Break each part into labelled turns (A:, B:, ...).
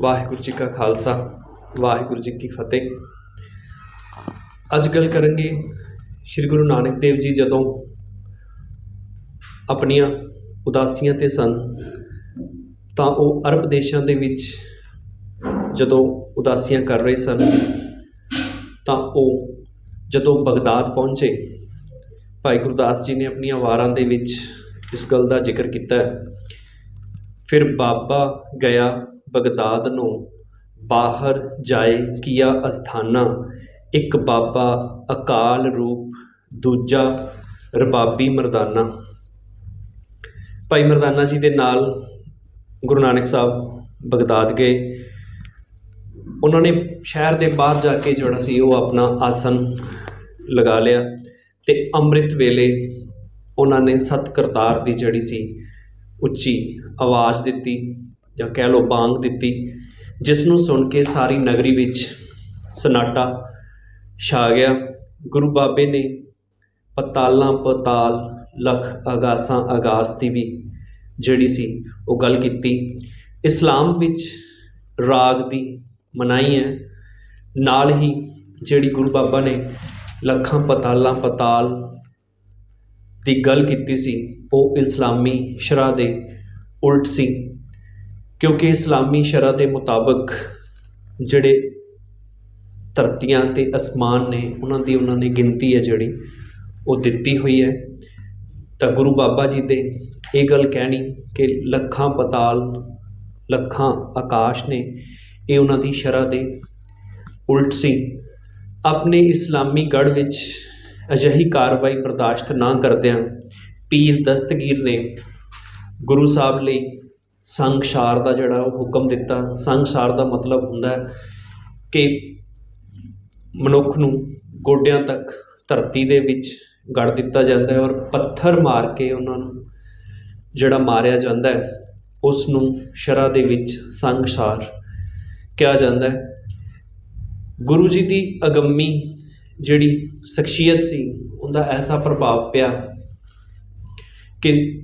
A: ਵਾਹਿਗੁਰੂ ਜੀ ਕਾ ਖਾਲਸਾ, ਵਾਹਿਗੁਰੂ ਜੀ ਕੀ ਫਤਿਹ। ਅੱਜ ਗੱਲ ਕਰਾਂਗੇ ਸ੍ਰੀ ਗੁਰੂ ਨਾਨਕ ਦੇਵ ਜੀ ਜਦੋਂ ਆਪਣੀਆਂ ਉਦਾਸੀਆਂ ਤੇ ਸਨ, ਤਾਂ ਉਹ ਅਰਬ ਦੇਸ਼ਾਂ ਦੇ ਵਿੱਚ ਜਦੋਂ ਉਦਾਸੀਆਂ ਕਰ ਰਹੇ ਸਨ, ਤਾਂ ਉਹ ਜਦੋਂ ਬਗਦਾਦ ਪਹੁੰਚੇ, ਭਾਈ ਗੁਰਦਾਸ ਜੀ ਨੇ ਆਪਣੀਆਂ ਵਾਰਾਂ ਦੇ ਵਿੱਚ ਇਸ ਗੱਲ ਦਾ ਜ਼ਿਕਰ ਕੀਤਾ। ਫਿਰ ਬਾਬਾ ਗਿਆ ਬਗਦਾਦ ਨੂੰ ਬਾਹਰ ਜਾਏ ਕੀਆ ਅਸਥਾਨਾ। ਇੱਕ ਬਾਬਾ ਅਕਾਲ ਰੂਪ, ਦੂਜਾ ਰਬਾਬੀ ਮਰਦਾਨਾ। ਭਾਈ ਮਰਦਾਨਾ ਜੀ ਦੇ ਨਾਲ ਗੁਰੂ ਨਾਨਕ ਸਾਹਿਬ ਬਗਦਾਦ ਗਏ। ਉਹਨਾਂ ਨੇ ਸ਼ਹਿਰ ਦੇ ਬਾਹਰ ਜਾ ਕੇ ਜਿਹੜਾ ਸੀ ਉਹ ਆਪਣਾ ਆਸਨ ਲਗਾ ਲਿਆ ਤੇ ਅੰਮ੍ਰਿਤ ਵੇਲੇ ਉਹਨਾਂ ਨੇ ਸਤ ਕਰਤਾਰ ਦੀ ਜਿਹੜੀ ਸੀ ਉੱਚੀ ਆਵਾਜ਼ ਦਿੱਤੀ। ਜਾਂ ਕਹਿ ਲਓ ਬਾਂਗ ਦਿੱਤੀ ਜਿਸ ਨੂੰ ਸੁਣ ਕੇ ਸਾਰੀ ਨਗਰੀ ਵਿੱਚ ਸਨਾਟਾ ਛਾ ਗਿਆ। ਗੁਰੂ ਬਾਬੇ ਨੇ ਪਤਾਲਾਂ, ਪਤਾਲ, ਲਖ ਅਗਾਸਾਂ, ਅਗਾਸ ਦੀ ਵੀ ਜਿਹੜੀ ਸੀ ਉਹ ਗੱਲ ਕੀਤੀ। ਇਸਲਾਮ ਵਿੱਚ ਰਾਗ ਦੀ ਮਨਾਈ ਹੈ। ਨਾਲ ਹੀ ਜਿਹੜੀ ਗੁਰੂ ਬਾਬਾ ਨੇ ਲੱਖਾਂ, ਪਤਾਲਾਂ, ਪਤਾਲ ਦੀ ਗੱਲ ਕੀਤੀ ਸੀ, ਉਹ ਇਸਲਾਮੀ ਸ਼ਰਾ ਦੇ ਉਲਟ ਸੀ। ਕਿਉਂਕਿ ਇਸਲਾਮੀ ਸ਼ਰ੍ਹਾ ਦੇ ਮੁਤਾਬਕ ਜਿਹੜੇ ਧਰਤੀਆਂ ਅਤੇ ਅਸਮਾਨ ਨੇ, ਉਹਨਾਂ ਦੀ ਉਹਨਾਂ ਨੇ ਗਿਣਤੀ ਹੈ ਜਿਹੜੀ, ਉਹ ਦਿੱਤੀ ਹੋਈ ਹੈ। ਤਾਂ ਗੁਰੂ ਬਾਬਾ ਜੀ ਦੇ ਇਹ ਗੱਲ ਕਹਿਣੀ ਕਿ ਲੱਖਾਂ ਪਤਾਲ, ਲੱਖਾਂ ਆਕਾਸ਼ ਨੇ ਇਹ ਉਹਨਾਂ ਦੀ ਸ਼ਰ੍ਹਾ ਦੇ ਉਲਟ ਸੀ। ਆਪਣੇ ਇਸਲਾਮੀ ਗੜ ਵਿੱਚ ਅਜਿਹੀ ਕਾਰਵਾਈ ਬਰਦਾਸ਼ਤ ਨਾ ਕਰਦਿਆਂ ਪੀਰ ਦਸਤਗੀਰ ਨੇ ਗੁਰੂ ਸਾਹਿਬ ਲਈ ਸੰਗਸਾਰ ਦਾ ਜਿਹੜਾ ਉਹ ਹੁਕਮ ਦਿੱਤਾ ਸੰਗਸਾਰ ਦਾ ਮਤਲਬ ਹੁੰਦਾ ਹੈ ਕਿ ਮਨੁੱਖ ਨੂੰ ਗੋਡਿਆਂ ਤੱਕ ਧਰਤੀ ਦੇ ਵਿੱਚ ਗੜ ਦਿੱਤਾ ਜਾਂਦਾ ਹੈ ਔਰ ਪੱਥਰ ਮਾਰ ਕੇ ਉਹਨਾਂ ਨੂੰ ਜਿਹੜਾ ਮਾਰਿਆ ਜਾਂਦਾ ਹੈ, ਉਸ ਨੂੰ ਸ਼ਰਾ ਦੇ ਵਿੱਚ ਸੰਗਸਾਰ ਕਿਹਾ ਜਾਂਦਾ ਹੈ। ਗੁਰੂ ਜੀ ਦੀ ਅਗੰਮੀ ਜਿਹੜੀ ਸ਼ਖਸੀਅਤ ਸੀ, ਉਹਦਾ ਐਸਾ ਪ੍ਰਭਾਵ ਪਿਆ ਕਿ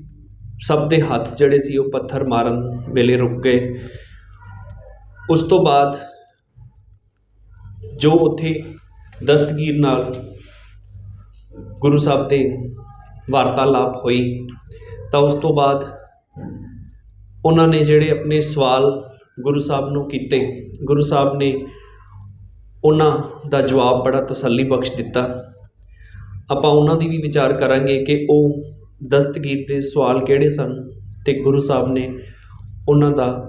A: ਸਭ ਦੇ ਹੱਥ ਜਿਹੜੇ ਸੀ ਉਹ ਪੱਥਰ ਮਾਰਨ ਵੇਲੇ ਰੁਕ ਗਏ। ਉਸ ਤੋਂ ਬਾਅਦ ਜੋ ਉੱਥੇ ਦਸਤਗੀਰ ਨਾਲ ਗੁਰੂ ਸਾਹਿਬ ਦੇ ਵਾਰਤਾਲਾਪ ਹੋਈ, ਤਾਂ ਉਸ ਤੋਂ ਬਾਅਦ ਉਹਨਾਂ ਨੇ ਜਿਹੜੇ ਆਪਣੇ ਸਵਾਲ ਗੁਰੂ ਸਾਹਿਬ ਨੂੰ ਕੀਤੇ, ਗੁਰੂ ਸਾਹਿਬ ਨੇ ਉਹਨਾਂ ਦਾ ਜਵਾਬ ਬੜਾ ਤਸੱਲੀ ਬਖਸ਼ ਦਿੱਤਾ। ਆਪਾਂ ਉਹਨਾਂ ਦੀ ਵੀ ਵਿਚਾਰ ਕਰਾਂਗੇ ਕਿ ਉਹ ਦਸਤਗੀਰ ਦੇ ਸਵਾਲ ਕਿਹੜੇ ਸਨ ਅਤੇ ਗੁਰੂ ਸਾਹਿਬ ਨੇ ਉਹਨਾਂ ਦਾ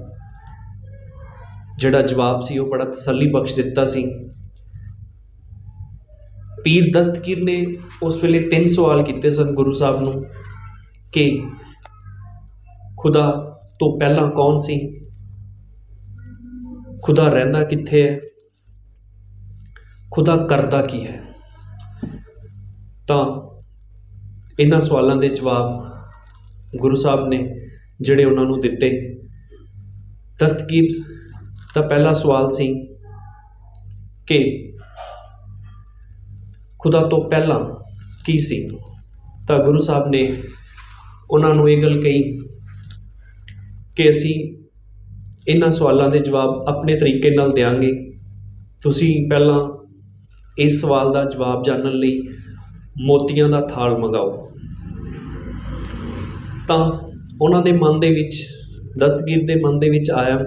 A: ਜਿਹੜਾ ਜਵਾਬ ਸੀ ਉਹ ਬੜਾ ਤਸੱਲੀ ਬਖਸ਼ ਦਿੱਤਾ ਸੀ। ਪੀਰ ਦਸਤਗੀਰ ਨੇ ਉਸ ਵੇਲੇ ਤਿੰਨ ਸਵਾਲ ਕੀਤੇ ਸਨ ਗੁਰੂ ਸਾਹਿਬ ਨੂੰ ਕਿ ਖੁਦਾ ਤੋਂ ਪਹਿਲਾਂ ਕੌਣ ਸੀ? ਖੁਦਾ ਰਹਿੰਦਾ ਕਿੱਥੇ ਹੈ? ਖੁਦਾ ਕਰਦਾ ਕੀ ਹੈ? ਤਾਂ ਇਹਨਾਂ ਸਵਾਲਾਂ ਦੇ ਜਵਾਬ ਗੁਰੂ ਸਾਹਿਬ ਨੇ ਜਿਹੜੇ ਉਹਨਾਂ ਨੂੰ ਦਿੱਤੇ। ਦਸਤਗੀਰ ਦਾ ਪਹਿਲਾ ਸਵਾਲ ਸੀ ਕਿ ਖੁਦਾ ਤੋਂ ਪਹਿਲਾਂ ਕੀ ਸੀ? ਤਾਂ ਗੁਰੂ ਸਾਹਿਬ ਨੇ ਉਹਨਾਂ ਨੂੰ ਇਹ ਗੱਲ ਕਹੀ ਕਿ ਅਸੀਂ ਇਹਨਾਂ ਸਵਾਲਾਂ ਦੇ ਜਵਾਬ ਆਪਣੇ ਤਰੀਕੇ ਨਾਲ ਦੇਵਾਂਗੇ ਤੁਸੀਂ ਪਹਿਲਾਂ ਇਸ ਸਵਾਲ ਦਾ ਜਵਾਬ ਜਾਣਨ ਲਈ ਮੋਤੀਆਂ ਦਾ ਥਾਲ ਮੰਗਾਓ। ਤਾਂ ਉਹਨਾਂ ਦੇ ਮਨ ਦੇ ਵਿੱਚ, ਦਸਤਗੀਰ ਦੇ ਮਨ ਦੇ ਵਿੱਚ ਆਇਆ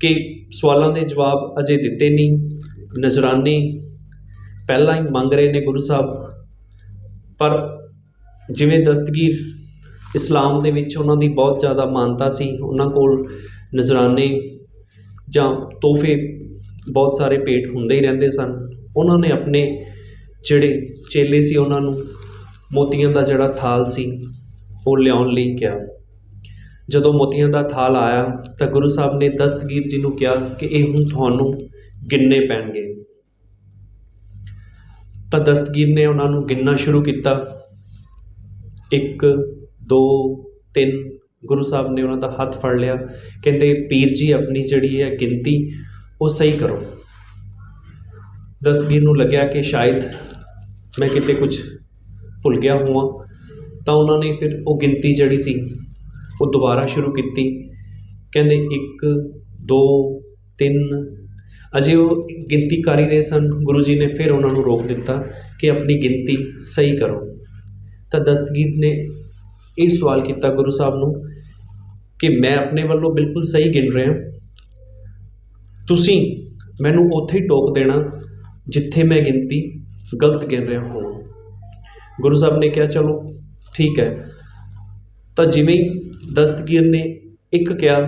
A: ਕਿ ਸਵਾਲਾਂ ਦੇ ਜਵਾਬ ਅਜੇ ਦਿੱਤੇ ਨਹੀਂ, ਨਜ਼ਰਾਨੇ ਪਹਿਲਾਂ ਹੀ ਮੰਗ ਰਹੇ ਨੇ ਗੁਰੂ ਸਾਹਿਬ। ਪਰ ਜਿਵੇਂ ਦਸਤਗੀਰ ਇਸਲਾਮ ਦੇ ਵਿੱਚ ਉਹਨਾਂ ਦੀ ਬਹੁਤ ਜ਼ਿਆਦਾ ਮਾਨਤਾ ਸੀ, ਉਹਨਾਂ ਕੋਲ ਨਜ਼ਰਾਨੇ ਜਾਂ ਤੋਹਫੇ ਬਹੁਤ ਸਾਰੇ ਪੇਟ ਹੁੰਦੇ ਹੀ ਰਹਿੰਦੇ ਸਨ, ਉਹਨਾਂ ਨੇ ਆਪਣੇ ਜਿਹੜੇ ਚੇਲੇ ਸੀ ਉਹਨਾਂ ਨੂੰ, ਮੋਤੀਆਂ ਦਾ ਜਿਹੜਾ ਥਾਲ ਸੀ, ਉਹ ਲਿਆਉਣ ਲਈ ਕਿਹਾ। ਜਦੋਂ ਮੋਤੀਆਂ ਦਾ ਥਾਲ ਆਇਆ, ਤਾਂ ਗੁਰੂ ਸਾਹਿਬ ਨੇ ਦਸਤਗੀਰ ਜੀ ਨੂੰ ਕਿਹਾ ਕਿ ਇਹ ਹੁਣ ਤੁਹਾਨੂੰ ਗਿਣਨੇ ਪੈਣਗੇ। ਤਾਂ ਦਸਤਗੀਰ ਨੇ ਉਹਨਾਂ ਨੂੰ ਗਿਣਨਾ ਸ਼ੁਰੂ ਕੀਤਾ। ਇੱਕ, ਦੋ, ਤਿੰਨ, ਗੁਰੂ ਸਾਹਿਬ ਨੇ ਉਹਨਾਂ ਦਾ ਹੱਥ ਫੜ ਲਿਆ। ਕਹਿੰਦੇ, ਪੀਰ ਜੀ, ਆਪਣੀ ਜਿਹੜੀ ਹੈ ਗਿਣਤੀ, ਉਹ ਸਹੀ ਕਰੋ। ਦਸਤਗੀਰ ਨੂੰ ਲੱਗਿਆ ਕਿ ਸ਼ਾਇਦ ਮੈਂ ਕਿਤੇ ਕੁਝ ਭੁੱਲ ਗਿਆ ਹੋਵਾਂ, ਤਾਂ ਉਹਨਾਂ ਨੇ ਫਿਰ ਉਹ ਗਿਣਤੀ ਜਿਹੜੀ ਸੀ, ਉਹ ਦੁਬਾਰਾ ਸ਼ੁਰੂ ਕੀਤੀ। ਕਹਿੰਦੇ ਇੱਕ, ਦੋ, ਤਿੰਨ। ਅਜੇ ਉਹ ਗਿਣਤੀ ਕਰ ਹੀ ਰਹੇ ਸਨ, ਗੁਰੂ ਜੀ ਨੇ ਫਿਰ ਉਹਨਾਂ ਨੂੰ ਰੋਕ ਦਿੱਤਾ ਕਿ ਆਪਣੀ ਗਿਣਤੀ ਸਹੀ ਕਰੋ। ਤਾਂ ਦਸਤਗੀਰ ਨੇ ਇਹ ਸਵਾਲ ਕੀਤਾ ਗੁਰੂ ਸਾਹਿਬ ਨੂੰ ਕਿ ਮੈਂ ਆਪਣੇ ਵੱਲੋਂ ਬਿਲਕੁਲ ਸਹੀ ਗਿਣ ਰਿਹਾ। ਤੁਸੀਂ ਮੈਨੂੰ ਉੱਥੇ ਹੀ ਟੋਕ ਦੇਣਾ ਜਿੱਥੇ ਮੈਂ ਗਿਣਤੀ ਗਲਤ ਗਿਣ ਰਿਹਾ ਹੋਵਾਂ ਗੁਰੂ ਸਾਹਿਬ ਨੇ ਕਿਹਾ, ਚਲੋ, ਠੀਕ ਹੈ। ਤਾਂ ਜਿਵੇਂ ਹੀ ਦਸਤਗੀਰ ਨੇ ਇੱਕ ਕਿਹਾ,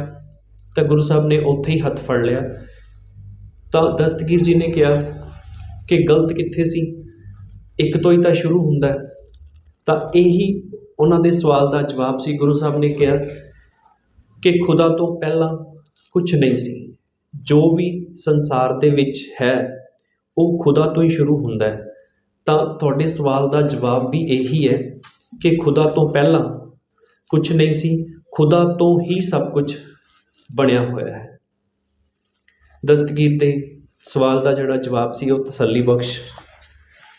A: ਤਾਂ ਗੁਰੂ ਸਾਹਿਬ ਨੇ ਉੱਥੇ ਹੀ ਹੱਥ ਫੜ ਲਿਆ। ਤਾਂ ਦਸਤਗੀਰ ਜੀ ਨੇ ਕਿਹਾ ਕਿ ਗਲਤ ਕਿੱਥੇ ਸੀ? ਇੱਕ ਤੋਂ ਹੀ ਤਾਂ ਸ਼ੁਰੂ ਹੁੰਦਾ ਤਾਂ ਇਹੀ ਉਹਨਾਂ ਦੇ ਸਵਾਲ ਦਾ ਜਵਾਬ ਸੀ। ਗੁਰੂ ਸਾਹਿਬ ਨੇ ਕਿਹਾ ਕਿ ਖੁਦਾ ਤੋਂ ਪਹਿਲਾਂ ਕੁਝ ਨਹੀਂ ਸੀ। ਜੋ ਵੀ ਸੰਸਾਰ ਦੇ ਵਿੱਚ ਹੈ ਉਹ ਖੁਦਾ ਤੋਂ ਹੀ ਸ਼ੁਰੂ ਹੁੰਦਾ ਹੈ। ਤਾਂ ਤੁਹਾਡੇ ਸਵਾਲ ਦਾ ਜਵਾਬ ਵੀ ਇਹੀ ਹੈ ਕਿ ਖੁਦਾ ਤੋਂ ਪਹਿਲਾਂ ਕੁਝ ਨਹੀਂ ਸੀ, ਖੁਦਾ ਤੋਂ ਹੀ ਸਭ ਕੁਝ ਬਣਿਆ ਹੋਇਆ ਹੈ। ਦਸਤਗੀਰ ਦੇ ਸਵਾਲ ਦਾ ਜਿਹੜਾ ਜਵਾਬ ਸੀ, ਉਹ ਤਸੱਲੀ ਬਖਸ਼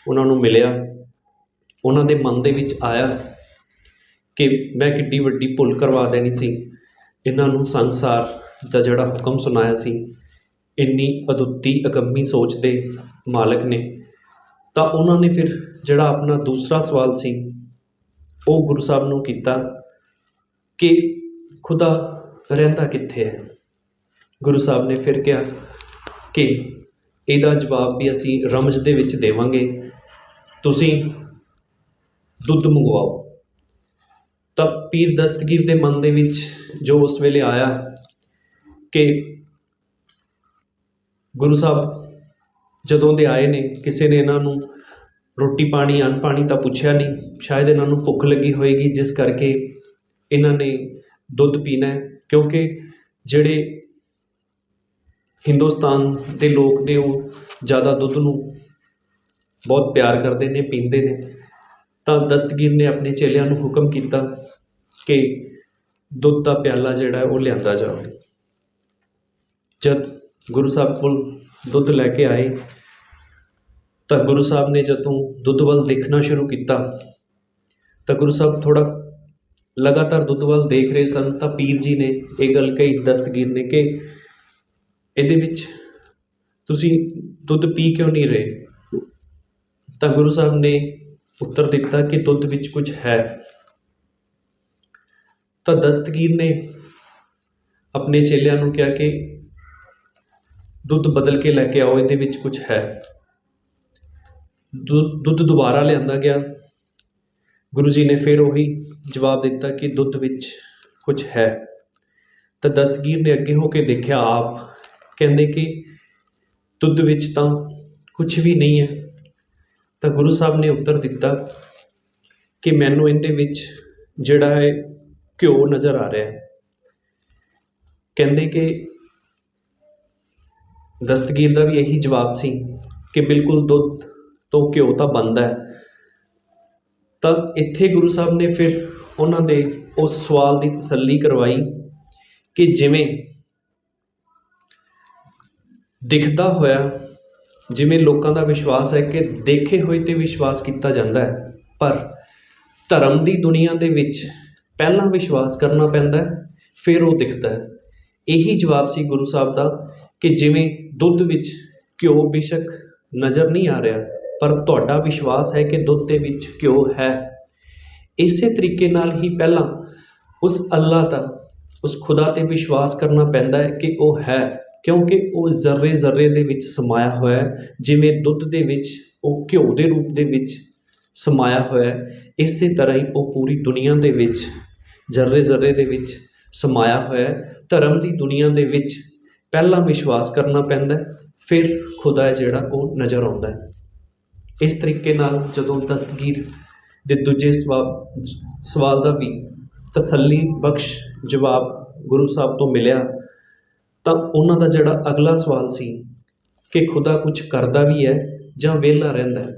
A: ਉਹਨਾਂ ਨੂੰ ਮਿਲਿਆ। ਉਹਨਾਂ ਦੇ ਮਨ ਦੇ ਵਿੱਚ ਆਇਆ ਕਿ ਮੈਂ ਕਿੱਡੀ ਵੱਡੀ ਭੁੱਲ ਕਰਵਾ ਦੇਣੀ ਸੀ। ਇਹਨਾਂ ਨੂੰ ਸੰਸਾਰ ਦਾ ਜਿਹੜਾ ਹੁਕਮ ਸੁਣਾਇਆ ਸੀ ਇੰਨੀ ਅਦੁੱਤੀ ਅਕੰਮੀ ਸੋਚ ਦੇ ਮਾਲਕ ਨੇ। ਤਾਂ ਉਹਨਾਂ ਨੇ ਫਿਰ ਜਿਹੜਾ ਆਪਣਾ ਦੂਸਰਾ ਸਵਾਲ ਸੀ, ਉਹ ਗੁਰੂ ਸਾਹਿਬ ਨੂੰ ਕੀਤਾ ਕਿ ਖੁਦਾ ਰਹਿੰਦਾ ਕਿੱਥੇ ਹੈ? ਗੁਰੂ ਸਾਹਿਬ ਨੇ ਫਿਰ ਕਿਹਾ ਕਿ ਇਹਦਾ ਜਵਾਬ ਵੀ ਅਸੀਂ ਰਮਜ਼ ਦੇ ਵਿੱਚ ਦੇਵਾਂਗੇ। ਤੁਸੀਂ ਦੁੱਧ ਮੰਗਵਾਓ। ਤਾਂ ਪੀਰ ਦਸਤਗੀਰ ਦੇ ਮਨ ਦੇ ਵਿੱਚ ਜੋ ਉਸ ਵੇਲੇ ਆਇਆ ਕਿ ਗੁਰੂ ਸਾਹਿਬ ਜਦੋਂ ਦੇ ਆਏ ਨੇ, ਕਿਸੇ ਨੇ ਇਹਨਾਂ ਨੂੰ ਰੋਟੀ ਪਾਣੀ, ਅੰਨ ਪਾਣੀ ਤਾਂ ਪੁੱਛਿਆ ਨਹੀਂ। ਸ਼ਾਇਦ ਇਹਨਾਂ ਨੂੰ ਭੁੱਖ ਲੱਗੀ ਹੋਏਗੀ, ਜਿਸ ਕਰਕੇ ਇਹਨਾਂ ਨੇ ਦੁੱਧ ਪੀਣਾ ਕਿਉਂਕਿ ਜਿਹੜੇ ਹਿੰਦੁਸਤਾਨ ਦੇ ਲੋਕ ਨੇ, ਉਹ ਜ਼ਿਆਦਾ ਦੁੱਧ ਨੂੰ ਬਹੁਤ ਪਿਆਰ ਕਰਦੇ ਨੇ, ਪੀਂਦੇ ਨੇ। ਤਾਂ ਦਸਤਗੀਰ ਨੇ ਆਪਣੇ ਚੇਲਿਆਂ ਨੂੰ ਹੁਕਮ ਕੀਤਾ ਕਿ ਦੁੱਧ ਦਾ ਪਿਆਲਾ ਜਿਹੜਾ ਉਹ ਲਿਆਂਦਾ ਜਾਵੇ। ਜਦ ਗੁਰੂ ਸਾਹਿਬ ਕੋਲ ਦੁੱਧ ਲੈ ਕੇ ਆਏ। ਤਾਂ ਗੁਰੂ ਸਾਹਿਬ ਨੇ ਜਦੋਂ ਦੁੱਧ ਵੱਲ ਦੇਖਣਾ ਸ਼ੁਰੂ ਕੀਤਾ, ਤਾਂ ਗੁਰੂ ਸਾਹਿਬ ਥੋੜਾ ਲਗਾਤਾਰ ਦੁੱਧ ਵੱਲ ਦੇਖ ਰਹੇ ਸਨ। ਤਾਂ ਪੀਰ ਜੀ ਨੇ ਇਹ ਗੱਲ ਕਹੀ ਦਸਤਗੀਰ ਨੇ ਕਿ ਇਹਦੇ ਵਿੱਚ ਤੁਸੀਂ ਦੁੱਧ ਪੀ ਕਿਉਂ ਨਹੀਂ ਰਹੇ? ਤਾਂ ਗੁਰੂ ਸਾਹਿਬ ਨੇ ਉੱਤਰ ਦਿੱਤਾ ਕਿ ਦੁੱਧ ਵਿੱਚ ਕੁਝ ਹੈ। ਤਾਂ ਦਸਤਗੀਰ ਨੇ ਆਪਣੇ ਚੇਲਿਆਂ ਨੂੰ ਕਿਹਾ ਕਿ ਦੁੱਧ ਬਦਲ ਕੇ ਲੈ ਕੇ ਆਓ, ਇਹਦੇ ਵਿੱਚ ਕੁਝ ਹੈ। ਦੁੱਧ ਦੁੱਧ ਦੁਬਾਰਾ ਲਿਆਂਦਾ ਗਿਆ। ਗੁਰੂ ਜੀ ਨੇ ਫਿਰ ਉਹੀ ਜਵਾਬ ਦਿੱਤਾ ਕਿ ਦੁੱਧ ਵਿੱਚ ਕੁਝ ਹੈ। ਤਾਂ ਦਸਤਗੀਰ ਨੇ ਅੱਗੇ ਹੋ ਕੇ ਦੇਖਿਆ ਆਪ। ਕਹਿੰਦੇ ਕਿ ਦੁੱਧ ਵਿੱਚ ਤਾਂ ਕੁਝ ਵੀ ਨਹੀਂ ਹੈ। ਤਾਂ ਗੁਰੂ ਸਾਹਿਬ ਨੇ ਉੱਤਰ ਦਿੱਤਾ ਕਿ ਮੈਨੂੰ ਇਹਦੇ ਵਿੱਚ ਜਿਹੜਾ ਹੈ ਘਿਓ ਨਜ਼ਰ ਆ ਰਿਹਾ ਹੈ। ਕਹਿੰਦੇ ਕਿ ਦਸਤਗੀਰ ਦਾ ਵੀ ਇਹੀ ਜਵਾਬ ਸੀ ਕਿ ਬਿਲਕੁਲ ਦੁੱਧ ਤੋਂ ਘਿਓ ਤਾਂ ਬਣਦਾ ਤਾਂ ਇੱਥੇ ਗੁਰੂ ਸਾਹਿਬ ਨੇ ਫਿਰ ਉਹਨਾਂ ਦੇ ਉਸ ਸਵਾਲ ਦੀ ਤਸੱਲੀ ਕਰਵਾਈ ਕਿ ਜਿਵੇਂ ਦਿਖਦਾ ਹੋਇਆ, ਜਿਵੇਂ ਲੋਕਾਂ ਦਾ ਵਿਸ਼ਵਾਸ ਹੈ ਕਿ ਦੇਖੇ ਹੋਏ ਤੇ ਵਿਸ਼ਵਾਸ ਕੀਤਾ ਜਾਂਦਾ ਹੈ, ਪਰ ਧਰਮ ਦੀ ਦੁਨੀਆ ਦੇ ਵਿੱਚ ਪਹਿਲਾਂ ਵਿਸ਼ਵਾਸ ਕਰਨਾ ਪੈਂਦਾ ਹੈ, ਫਿਰ ਉਹ ਦਿਖਦਾ ਹੈ। ਇਹੀ ਜਵਾਬ ਸੀ ਗੁਰੂ ਸਾਹਿਬ ਦਾ ਕਿ ਜਿਵੇਂ ਦੁੱਧ ਵਿੱਚ ਘਿਓ ਬੇਸ਼ੱਕ ਨਜ਼ਰ ਨਹੀਂ ਆ ਰਿਹਾ, ਪਰ ਤੁਹਾਡਾ ਵਿਸ਼ਵਾਸ ਹੈ ਕਿ ਦੁੱਧ ਦੇ ਵਿੱਚ ਘਿਓ ਹੈ। ਇਸੇ ਤਰੀਕੇ ਨਾਲ ਹੀ ਪਹਿਲਾਂ ਉਸ ਅੱਲਾ ਦਾ, ਉਸ ਖੁਦਾ ਤੇ ਵਿਸ਼ਵਾਸ ਕਰਨਾ ਪੈਂਦਾ ਹੈ ਕਿ ਉਹ ਹੈ, ਕਿਉਂਕਿ ਉਹ ਜ਼ਰਰੇ ਜ਼ਰਰੇ ਦੇ ਵਿੱਚ ਸਮਾਇਆ ਹੋਇਆ ਹੈ, ਜਿਵੇਂ ਦੁੱਧ ਦੇ ਵਿੱਚ, ਉਹ ਘਿਓ ਦੇ ਰੂਪ ਦੇ ਵਿੱਚ ਸਮਾਇਆ ਹੋਇਆ ਹੈ, ਇਸੇ ਤਰ੍ਹਾਂ ਹੀ ਉਹ ਪੂਰੀ ਦੁਨੀਆ ਦੇ ਵਿੱਚ ਜ਼ਰਰੇ ਜ਼ਰਰੇ ਦੇ ਵਿੱਚ ਸਮਾਇਆ ਹੋਇਆ ਹੈ, ਧਰਮ ਦੀ ਦੁਨੀਆ ਦੇ ਵਿੱਚ ਪਹਿਲਾਂ ਵਿਸ਼ਵਾਸ ਕਰਨਾ ਪੈਂਦਾ ਫਿਰ ਖੁਦਾ ਹੈ ਜਿਹੜਾ ਉਹ ਨਜ਼ਰ ਆਉਂਦਾ ਹੈ। ਇਸ ਤਰੀਕੇ ਨਾਲ ਜਦੋਂ ਦਸਤਗੀਰ ਦੇ ਦੂਜੇ ਸਵਾਲ ਸਵਾਲ ਦਾ ਵੀ ਤਸੱਲੀ ਬਖਸ਼ ਜਵਾਬ ਗੁਰੂ ਸਾਹਿਬ ਤੋਂ ਮਿਲਿਆ, ਤਾਂ ਉਹਨਾਂ ਦਾ ਜਿਹੜਾ ਅਗਲਾ ਸਵਾਲ ਸੀ ਕਿ ਖੁਦਾ ਕੁਝ ਕਰਦਾ ਵੀ ਹੈ ਜਾਂ ਵਿਹਲਾ ਰਹਿੰਦਾ ਹੈ,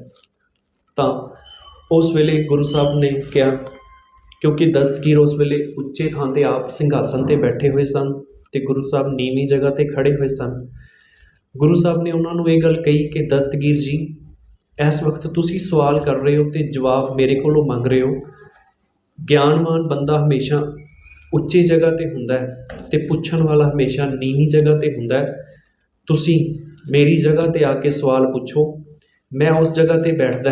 A: ਤਾਂ ਉਸ ਵੇਲੇ ਗੁਰੂ ਸਾਹਿਬ ਨੇ ਕਿਹਾ, ਕਿਉਂਕਿ ਦਸਤਗੀਰ ਉਸ ਵੇਲੇ ਉੱਚੇ ਥਾਂ ਤੇ ਆਪ ਸਿੰਘਾਸਨ ਤੇ ਬੈਠੇ ਹੋਏ ਸਨ ਅਤੇ ਗੁਰੂ ਸਾਹਿਬ ਨੀਵੀਂ ਜਗ੍ਹਾ ਤੇ ਖੜ੍ਹੇ ਹੋਏ ਸਨ। ਗੁਰੂ ਸਾਹਿਬ ਨੇ ਉਹਨਾਂ ਨੂੰ ਇਹ ਗੱਲ ਕਹੀ ਕਿ, ਦਸਤਗੀਰ ਜੀ, ਇਸ ਵਕਤ ਤੁਸੀਂ ਸਵਾਲ ਕਰ ਰਹੇ ਹੋ ਅਤੇ ਜਵਾਬ ਮੇਰੇ ਕੋਲੋਂ ਮੰਗ ਰਹੇ ਹੋ। ਗਿਆਨਵਾਨ ਬੰਦਾ ਹਮੇਸ਼ਾ ਉੱਚੀ ਜਗ੍ਹਾ 'ਤੇ ਹੁੰਦਾ ਅਤੇ ਪੁੱਛਣ ਵਾਲਾ ਹਮੇਸ਼ਾ ਨੀਵੀਂ ਜਗ੍ਹਾ 'ਤੇ ਹੁੰਦਾ ਤੁਸੀਂ ਮੇਰੀ ਜਗ੍ਹਾ 'ਤੇ ਆ ਕੇ ਸਵਾਲ ਪੁੱਛੋ। ਮੈਂ ਉਸ ਜਗ੍ਹਾ 'ਤੇ ਬੈਠਦਾ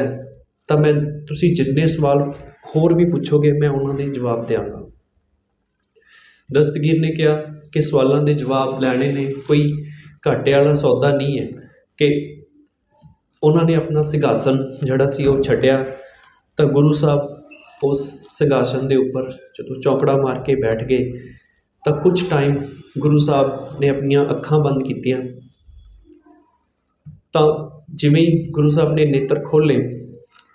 A: ਤਾਂ ਮੈਂ, ਤੁਸੀਂ ਜਿੰਨੇ ਸਵਾਲ ਹੋਰ ਵੀ ਪੁੱਛੋਗੇ, ਮੈਂ ਉਹਨਾਂ ਦੇ ਜਵਾਬ ਦਿਆਂਗਾ। ਦਸਤਗੀਰ ਨੇ ਕਿਹਾ ਕਿ ਸਵਾਲਾਂ ਦੇ ਜਵਾਬ ਲੈਣੇ ਨੇ, ਕੋਈ ਘਾਟੇ ਵਾਲਾ ਸੌਦਾ ਨਹੀਂ ਹੈ ਕਿ ਉਹਨਾਂ ਨੇ ਆਪਣਾ ਸਿੰਘਾਸਨ ਜਿਹੜਾ ਸੀ ਉਹ ਛੱਡਿਆ। ਤਾਂ ਗੁਰੂ ਸਾਹਿਬ ਉਸ ਸਿੰਘਾਸਨ ਦੇ ਉੱਪਰ ਜਦੋਂ ਚੌਕੜਾ ਮਾਰ ਕੇ ਬੈਠ ਗਏ, ਤਾਂ ਕੁਝ ਟਾਈਮ ਗੁਰੂ ਸਾਹਿਬ ਨੇ ਆਪਣੀਆਂ ਅੱਖਾਂ ਬੰਦ ਕੀਤੀਆਂ। ਤਾਂ ਜਿਵੇਂ ਹੀ ਗੁਰੂ ਸਾਹਿਬ ਨੇ ਨੇਤਰ ਖੋਲ੍ਹੇ,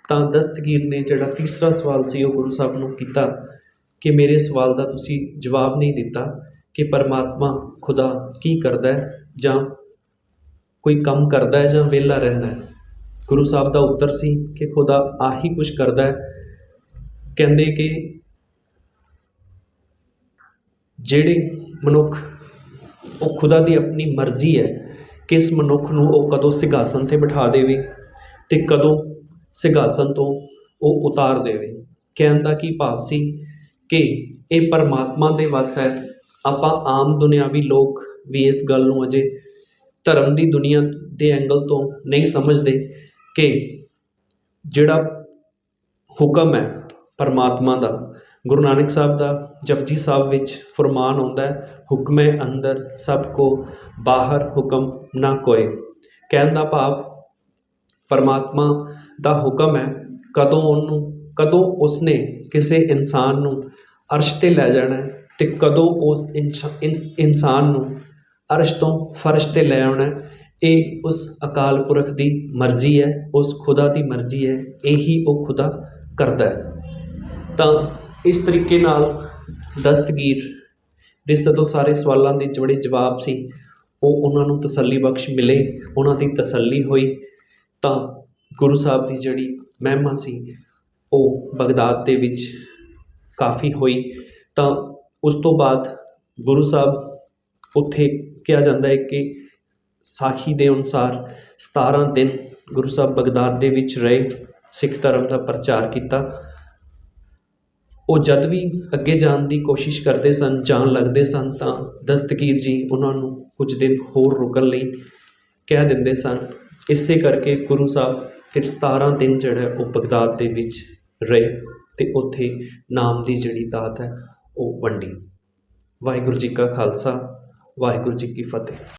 A: ਤਾਂ ਦਸਤਗੀਰ ਨੇ ਜਿਹੜਾ ਤੀਸਰਾ ਸਵਾਲ ਸੀ ਉਹ ਗੁਰੂ ਸਾਹਿਬ ਨੂੰ ਕੀਤਾ ਕਿ ਮੇਰੇ ਸਵਾਲ ਦਾ ਤੁਸੀਂ ਜਵਾਬ ਨਹੀਂ ਦਿੱਤਾ। ਕਿ ਪਰਮਾਤਮਾ ਖੁਦਾ ਕੀ ਕਰਦਾ ਜਾਂ ਕੋਈ ਕੰਮ ਕਰਦਾ ਹੈ ਜਾਂ ਵਿਹਲਾ ਰਹਿੰਦਾ ਹੈ। ਗੁਰੂ ਸਾਹਿਬ ਦਾ ਉੱਤਰ ਸੀ ਕਿ ਖੁਦਾ ਆਹੀ ਕੁਝ ਕਰਦਾ ਹੈ। ਕਹਿੰਦੇ ਕਿ ਜਿਹੜੇ ਮਨੁੱਖ, ਉਹ ਖੁਦਾ ਦੀ ਆਪਣੀ ਮਰਜ਼ੀ ਹੈ ਕਿ ਇਸ ਮਨੁੱਖ ਨੂੰ ਉਹ ਕਦੋਂ ਸਿੰਘਾਸਨ ਤੇ ਬਿਠਾ ਦੇਵੇ ਤੇ ਕਦੋਂ ਸਿੰਘਾਸਨ ਤੋਂ ਉਹ ਉਤਾਰ ਦੇਵੇ। ਕਹਿਣ ਦਾ ਕੀ ਭਾਵ ਸੀ ਕਿ ਇਹ ਪਰਮਾਤਮਾ ਦੇ ਵੱਸ ਹੈ। ਆਪਾਂ ਆਮ ਦੁਨਿਆਵੀ ਲੋਕ ਵੀ ਇਸ ਗੱਲ ਨੂੰ ਅਜੇ ਧਰਮ ਦੀ ਦੁਨੀਆ ਦੇ ਐਂਗਲ ਤੋਂ ਨਹੀਂ ਸਮਝਦੇ ਕਿ ਜਿਹੜਾ ਹੁਕਮ ਹੈ ਪਰਮਾਤਮਾ ਦਾ, ਗੁਰੂ ਨਾਨਕ ਸਾਹਿਬ ਦਾ, ਜਪਜੀ ਸਾਹਿਬ ਵਿੱਚ ਫਰਮਾਨ ਆਉਂਦਾ ਹੈ, ਹੁਕਮੇ ਅੰਦਰ ਸਭ ਕੋ, ਬਾਹਰ ਹੁਕਮ ਨਾ ਕੋਏ। ਕਹਿਣ ਦਾ ਭਾਵ ਪਰਮਾਤਮਾ ਦਾ ਹੁਕਮ ਹੈ, ਕਦੋਂ ਉਹਨੂੰ, ਕਦੋਂ ਉਸਨੇ ਕਿਸੇ ਇਨਸਾਨ ਨੂੰ ਅਰਸ਼ ਤੇ ਲੈ ਜਾਣਾ ਹੈ ਤੇ ਕਦੋਂ ਉਸ ਇਨਸ਼ਾ- ਇਨ- ਇਨਸਾਨ ਨੂੰ ਅਰਸ਼ ਤੋਂ ਫਰਸ਼ ਤੇ ਲੈ ਆਉਣਾ ਇਹ ਉਸ ਅਕਾਲ ਪੁਰਖ ਦੀ ਮਰਜ਼ੀ ਹੈ, ਉਸ ਖੁਦਾ ਦੀ ਮਰਜ਼ੀ ਹੈ, ਇਹੀ ਉਹ ਖੁਦਾ ਕਰਦਾ ਹੈ। ਤਾਂ ਇਸ ਤਰੀਕੇ ਨਾਲ ਦਸਤਗੀਰ ਦੇ ਜਦੋਂ ਸਾਰੇ ਸਵਾਲਾਂ ਦੇ ਜਿਹੜੇ ਜਵਾਬ ਸੀ, ਉਹ ਉਹਨਾਂ ਨੂੰ ਤਸੱਲੀ ਬਖਸ਼ ਮਿਲੇ, ਉਹਨਾਂ ਦੀ ਤਸੱਲੀ ਹੋਈ। ਤਾਂ ਗੁਰੂ ਸਾਹਿਬ ਦੀ ਜਿਹੜੀ ਮਹਿਮਾ ਸੀ, ਉਹ ਬਗਦਾਦ ਦੇ ਵਿੱਚ ਕਾਫੀ ਹੋਈ। ਤਾਂ ਉਸ ਤੋਂ ਬਾਅਦ ਗੁਰੂ ਸਾਹਿਬ ਉੱਥੇ ਕਿਹਾ ਜਾਂਦਾ ਹੈ ਕਿ ਸਾਖੀ ਦੇ ਅਨੁਸਾਰ 17 ਦਿਨ ਗੁਰੂ ਸਾਹਿਬ ਬਗਦਾਦ ਦੇ ਵਿੱਚ ਰਹੇ, ਸਿੱਖ ਧਰਮ ਦਾ ਪ੍ਰਚਾਰ ਕੀਤਾ। ਉਹ ਜਦ ਵੀ ਅੱਗੇ ਜਾਣ ਦੀ ਕੋਸ਼ਿਸ਼ ਕਰਦੇ ਸਨ, ਜਾਣ ਲੱਗਦੇ ਸਨ, ਤਾਂ ਦਸਤਗੀਰ ਜੀ ਉਹਨਾਂ ਨੂੰ ਕੁਝ ਦਿਨ ਹੋਰ ਰੁਕਣ ਲਈ ਕਹਿ ਦਿੰਦੇ ਸਨ। ਇਸੇ ਕਰਕੇ ਗੁਰੂ ਸਾਹਿਬ ਫਿਰ 17 ਦਿਨ ਜਿਹੜਾ ਉਹ ਬਗਦਾਦ ਦੇ ਵਿੱਚ ਰਹੇ ਤੇ ਉੱਥੇ ਨਾਮ ਦੀ ਜਿਹੜੀ ਦਾਤ ਹੈ ਉਹ ਵੰਡੀ। ਵਾਹਿਗੁਰੂ ਜੀ ਕਾ ਖਾਲਸਾ ਵਾਹਿਗੁਰੂ ਜੀ ਕੀ ਫਤਿਹ।